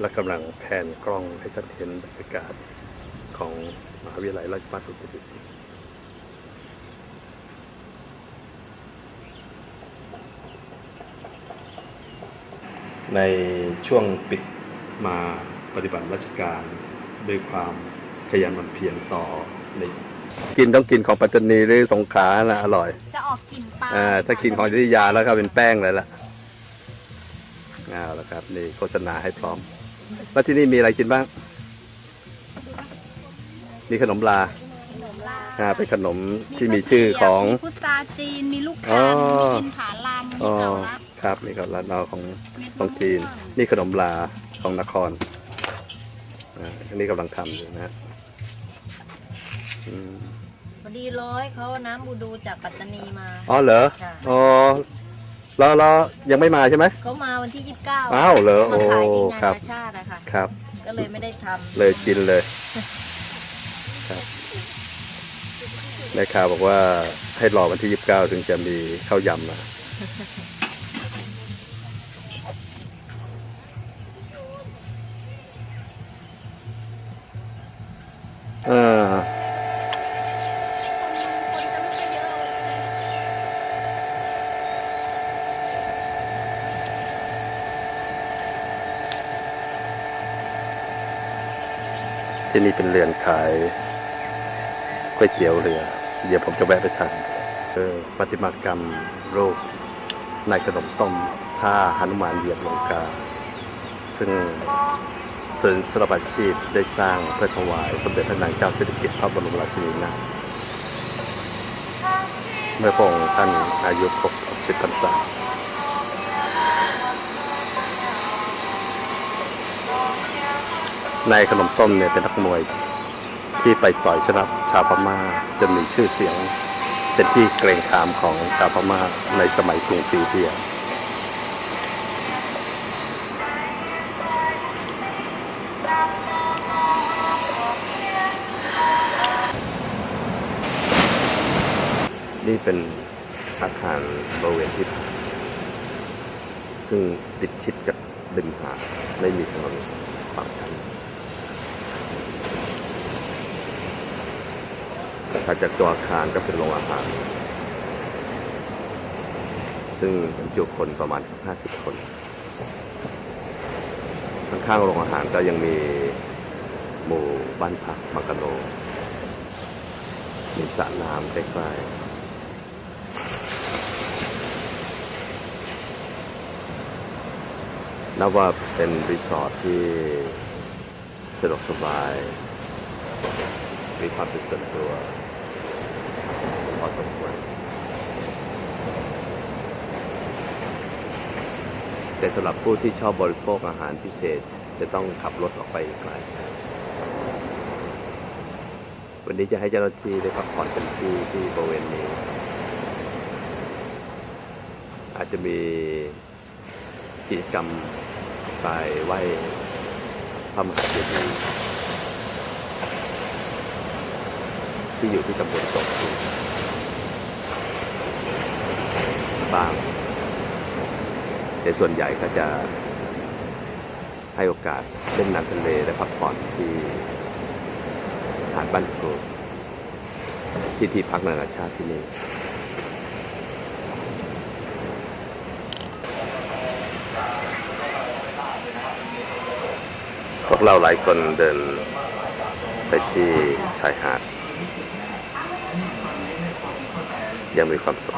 และกำลังแผนกล้องให้ท่านเห็นบรรยากาศของมหาวิทยาลัยราชภัฏอุตรดิตถ์ในช่วงปิดมาปฏิบัติราชการด้วยความขยันหมั่นเพียรต่อในกินต้องกินของปัตตานีหรือสงขลานะอร่อย จะออกกลิ่นปลาอ่าถ้ากินของอยุธยาแล้วก็เป็นแป้งเลยล่ะเอาละครับ นี่โฆษณาให้พร้อม แล้วที่นี่มีอะไรกินบ้าง มีขนมลาขนมลาอ่าเป็นขนมที่มีชื่อของมีพุทราจีนมีลูกอ๋จัอนทร์มีอินผาลามมีอ๋อเกาลัดครับนี่ก็ร้านเราของเม็ดของจีน นี่ขนมลาของนครอ่าอันนี้กำลังทำอยู่นะอืมพอดีร้อยเขาเอาน้ำบูดูจากปัตตานีมา อ๋อเหรอ ค่ะ อ๋อ แล้วแล้วยังไม่มาใช่ไหม เขามาวันที่29อ้าวเหรอมาขายที่โอ้งานครับ กาชาติอะค่ะ ครับ ก็เลยไม่ได้ทำเลยกินเลยครับแม่ค้าบอกว่าให้รอวันที่ยี่สิบเก้าถึงจะมีข้าวยำมาอ่า ที่นี่เป็นเรือนขายก๋วยเตี๋ยวเรือ เดี๋ยวผมจะแวะไปทานเออประติมากรรมโรูปในขนมต้มท่าหนุมานเหยียบลงกา ซึ่งศูนย์สระบัดชีพได้สร้างเพื่อถวายสมเด็จพระนางเจ้าสิริกิติ์พระบรมราชินีนาถเมื่อพระองค์ท่านอายุครบ60พรรษา ในขนมต้มเนี่ยเป็นนักมวยที่ไปต่อยชนะชาวพม่าจนมีชื่อเสียง เป็นที่เกรงขามของชาวพม่าในสมัยกรุงศรีอยุธยานี่เป็นอาคารบริเวณที่พักซึ่งติดชิดกับริมหาดไม่มีถนนฝั่งกัน ถัดจากตัวอาคารก็เป็นโรงอาหาร ซึ่งบรรจุคนประมาณสักห้าสิบคน ข้างๆโรงอาหารก็ยังมีหมู่บ้านพักมังกะโลมีสระน้ำใกล้ๆนับว่าเป็นรีสอร์ทที่สะดวกสบาย มีความเป็นส่วนตัว อสมควร แต่สำหรับผู้ที่ชอบบริโภคอาหารพิเศษจะต้องขับรถออกไปไกลวันนี้จะให้เจ้าหน้าที่ได้พักผ่อนเต็มที่ที่บริเวณนี้ อาจจะมีกิจกรรมไปไหว้พระมหาเจดีย์ที่อยู่ที่ตำบลตกคู บ้าง แต่ส่วนใหญ่ก็จะให้โอกาสเล่นน้ำทะเลและพักผ่อนที่หาดบ้านโกรที่ที่พักนานาชาติที่นี่พวกเราหลายคนเดินไปที่ชายหาด ยังมีความสุข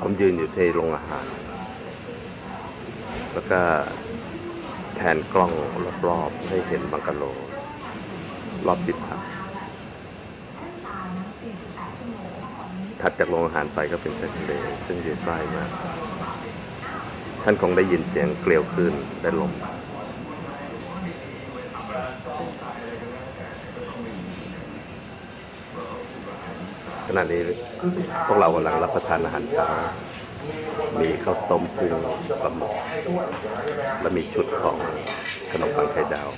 ผมยืนอยู่ที่โรงอาหาร แล้วก็แทนกล้องรอบๆให้เห็นบังกะโล รอบติดพัก ถัดจากโรงอาหารไปก็เป็นชายทะเลซึ่งอยู่ใกล้มาก ท่านคงได้ยินเสียงเกลียวขึ้นได้ลมขณะนี้พวกเรากำลังรับประทานอาหารเช้า มีข้าวต้มกุ้งปลาหมึกและมีชุดของขนมปังไข่ดาว